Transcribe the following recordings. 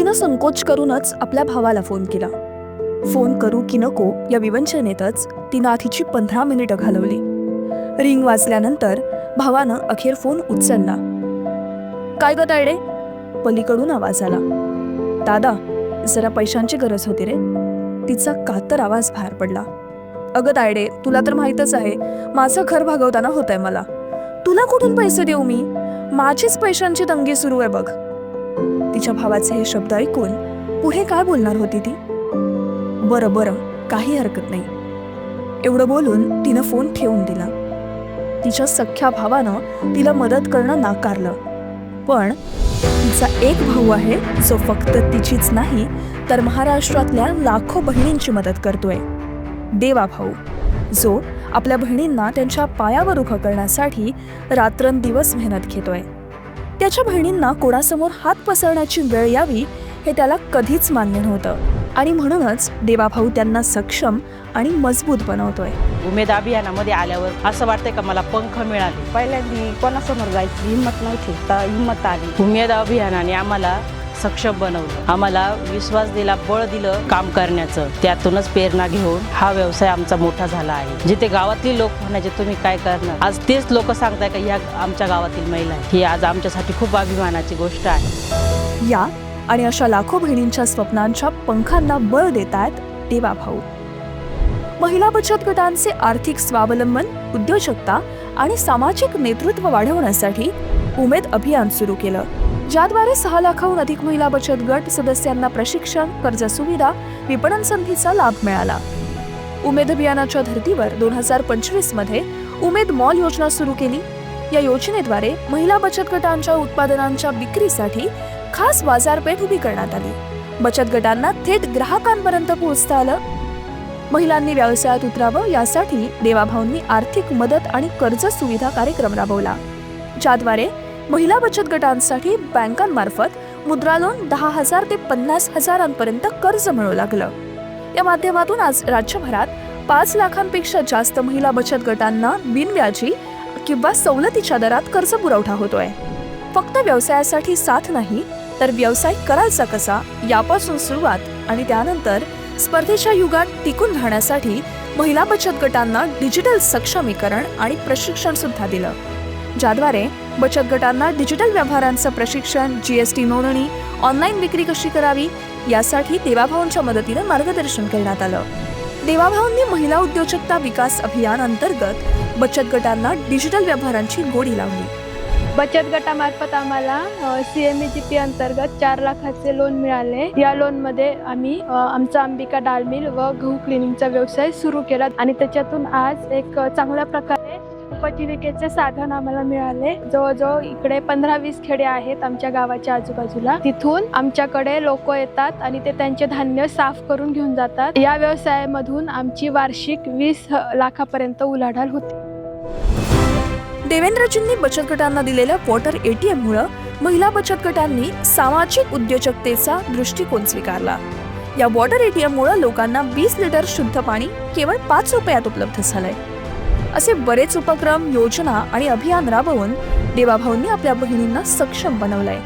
तिनं संकोच करूनच आपल्या भावाला फोन केला. फोन करू की नको या विवंचनेतच तिनं आधीची पंधरा मिनिटं घालवली. रिंग वाजल्यानंतर भावानं अखेर फोन उचलला. काय ग तायडे? पलीकडून आवाज आला. दादा जरा पैशांची गरज होती रे. तिचा कातर आवाज बाहेर पडला. अगं तायडे तुला तर माहीतच आहे माझं घर भागवताना होत आहे मला. तुला कुठून पैसे देऊ मी? माझीच पैशांची तंगी सुरू आहे बघ. तिच्या भावाचे हे शब्द ऐकून पुढे काय बोलणार होती ती? बरं बरं काही हरकत नाही. एवढं बोलून तिनं फोन ठेवून दिला. तिच्या सख्ख्या भावानं तिला मदत करणं नाकारलं. पण तिचा एक भाऊ आहे जो फक्त तिचीच नाही तर महाराष्ट्रातल्या लाखो बहिणींची मदत करतोय. देवा भाऊ जो आपल्या बहिणींना त्यांच्या पायावर उभं करण्यासाठी रात्रंदिवस मेहनत घेतोय. त्याच्या बहिणींना कोणासमोर हात पसरण्याची वेळ यावी हे त्याला कधीच मान्य नव्हतं. आणि म्हणूनच देवाभाऊ त्यांना सक्षम आणि मजबूत बनवतोय. उमेद अभियानामध्ये आल्यावर असं वाटतंय का मला पंख मिळाले? पहिल्यांदा कोणासमोर जायची हिंमत नव्हती. तर हिंमत आली. उमेद अभियानाने आम्हाला सक्षम बनवलं. आम्हाला विश्वास दिला बळ दिलं काम करण्याचं. त्यातूनच प्रेरणा घेऊन हा व्यवसाय आमचा मोठा झाला आहे. जिथे गावातली लोक म्हणायचे तुम्ही काय करणार? आज तेच लोक सांगताय का ह्या आमच्या गावातील महिला ही आज आमच्यासाठी खूप अभिमानाची गोष्ट आहे. या आणि अशा लाखो बहिणींच्या स्वप्नांच्या पंखांना बळ देत आहेत देवाभाऊ महिला बचत गटांचे आर्थिक स्वावलंबन उद्योजकता आणि सामाजिक नेतृत्व वाढवण्यासाठी उमेद अभियान सुरू केलं. ज्याद्वारे सहा लाखाहून अधिक महिला बचत गट सदस्यांना प्रशिक्षण कर्ज सुविधा विपणन संधीचा लाभ मिळाला. उमेद अभियानाच्या धर्तीवर दोन हजार पंचवीसमध्ये उमेद मॉल योजना सुरू केली. या योजनेद्वारे महिला बचत गटांच्या उत्पादनांच्या विक्रीसाठी खास बाजारपेठ उभी करण्यात आली. बचत गटांना थेट ग्राहकांपर्यंत पोहोचता आलं. महिलांनी व्यवसायात उतरावं यासाठी देवाभाऊंनी आर्थिक मदत आणि कर्ज सुविधा कार्यक्रम राबवला ज्याद्वारे महिला बचत गटांसाठी बँकांमार्फत मुद्रा लोन दहा हजार ते पन्नास हजारांपर्यंत कर्ज मिळू लागलं. या माध्यमातून आज राज्यभरात पाच लाखांपेक्षा जास्त महिला बचत गटांना बिनव्याजी किंवा सवलतीच्या दरात कर्ज पुरवठा होतोय. फक्त व्यवसायासाठी साथ नाही तर व्यवसाय करायचा कसा यापासून सुरुवात आणि त्यानंतर स्पर्धेच्या युगात टिकून राहण्यासाठी महिला बचत गटांना डिजिटल सक्षमीकरण आणि प्रशिक्षण सुद्धा दिलं. ज्याद्वारे बचत गटांना डिजिटल व्यवहारांचं प्रशिक्षण जीएसटी नोंदणी ऑनलाईन विक्री कशी करावी यासाठी देवाभाऊंच्या मदतीनं मार्गदर्शन करण्यात आलं. देवाभाऊंनी महिला उद्योजकता विकास अभियान अंतर्गत बचत गटांना डिजिटल व्यवहारांची गोडी लावली. बचत गटामार्फत आम्हाला सी एम जी पी अंतर्गत चार लाखाचे लोन मिळाले. या लोनमध्ये आम्ही आमचा अंबिका डाळमिल व गहू क्लिनिंगचा व्यवसाय सुरू केला आणि त्याच्यातून आज एक चांगल्या प्रकारे उपजीविकेचे साधन आम्हाला मिळाले. जवळजवळ इकडे पंधरा वीस खेडे आहेत आमच्या गावाच्या आजूबाजूला. तिथून आमच्याकडे लोक येतात आणि ते त्यांचे धान्य साफ करून घेऊन जातात. या व्यवसायामधून आमची वार्षिक वीस लाखापर्यंत उलाढाल होती. देवेंद्रजींनी बचत गटांना दिलेल्या वॉटर एटीएम मुळे महिला बचत गटांनी सामाजिक उद्योजकतेचा दृष्टिकोन स्वीकारला. या वॉटर एटीएम मुळे लोकांना वीस लिटर शुद्ध पाणी केवळ पाच रुपयात उपलब्ध झालंय. असे बरेच उपक्रम योजना आणि अभियान राबवून देवाभाऊंनी आपल्या बहिणींना सक्षम बनवलंय.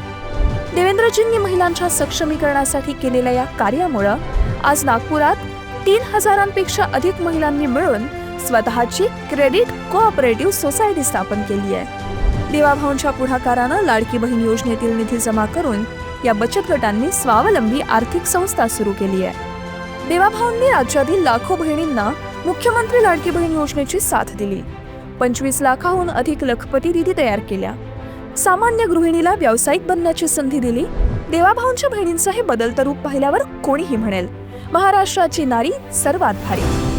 देवेंद्रजींनी महिलांच्या सक्षमीकरणासाठी केलेल्या या कार्यामुळं आज नागपुरात तीन हजारांपेक्षा अधिक महिलांनी मिळून स्वतःची क्रेडिट कोऑपरेटिव्ह सोसायटी स्थापन केली आहे. देवाभाऊंच्या पुढाकारानं लाडकी बहीण योजनेतील निधी जमा करून या बचत गटांनी स्वावलंबी आर्थिक संस्था सुरू केली आहे. देवाभाऊंनी राज्यातील लाखो बहिणींना मुख्यमंत्री लाडकी बहीण योजनेची साथ दिली. पंचवीस लाखाहून अधिक लखपती दिदी तयार केल्या. सामान्य गृहिणीला व्यावसायिक बनण्याची संधी दिली. देवाभाऊंच्या बहिणींचं हे बदलतं रूप पाहिल्यावर कोणीही म्हणेल महाराष्ट्राची नारी सर्वात भारी.